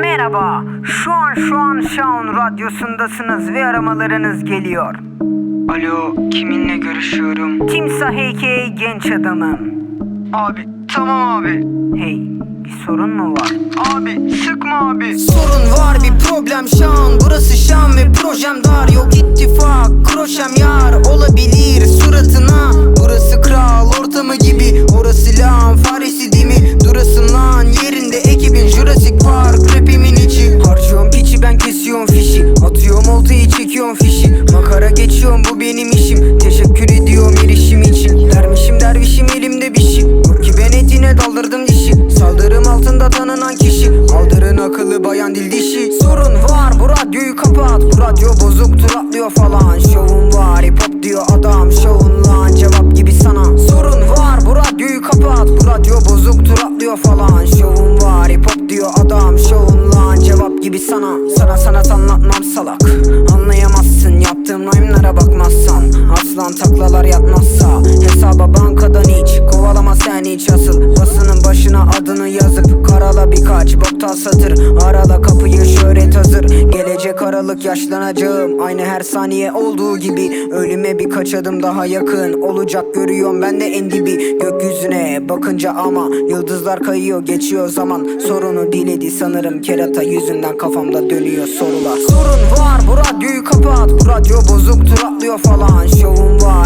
Merhaba, şu an şu an Şaun radyosundasınız ve aramalarınız geliyor. Alo, kiminle görüşüyorum? Timsah a.k.a. genç adamım. Abi, tamam abi. Hey, bir sorun mu var? Abi, sıkma abi. Sorun var bir problem şan Burası şan ve projem dar Yok ittifak kroşem yar Olabilir suratına Makara geçiyorum bu benim işim. Teşekkür ediyorum erişim için. Dermişim dervişim elimde bir şey. Yok ki ben etine daldırdım dişi. Saldırım altında tanınan kişi. Aldırın akıllı bayan dil dişi. Sorun var bu radyoyu kapat. Bu radyo bozuk tur atlıyor falan. Şovun var hip hop diyor adam. Şovun lan cevap gibi sana. Sorun var bu radyoyu kapat. Bu radyo bozuk tur atlıyor falan. Şovun var hip hop diyor adam. Şovun lan cevap gibi sana. Sana sanat anlatmam salak. Anlayamazsın yaptığım rhyme'lara bakmazsan Aslan taklalar yatmazsa Hesaba bankadan hiç Kovalama sen hiç asıl. Basının başına adını yazıp Karala birkaç boktal satır. Arala kapıyı şöhret hazır. Gelecek aralık yaşlanacağım. Aynı her saniye olduğu gibi Ölüme birkaç adım daha yakın Olacak görüyorum ben de en dibi. Gökyüzüne bakınca ama Yıldızlar kayıyor geçiyor zaman. Sorunu diledi sanırım kerata yüzünden Kafamda dönüyor sorular. Sorun var radyoyu kapat Bu radyo bozuk tur atlıyor falan. Şovun var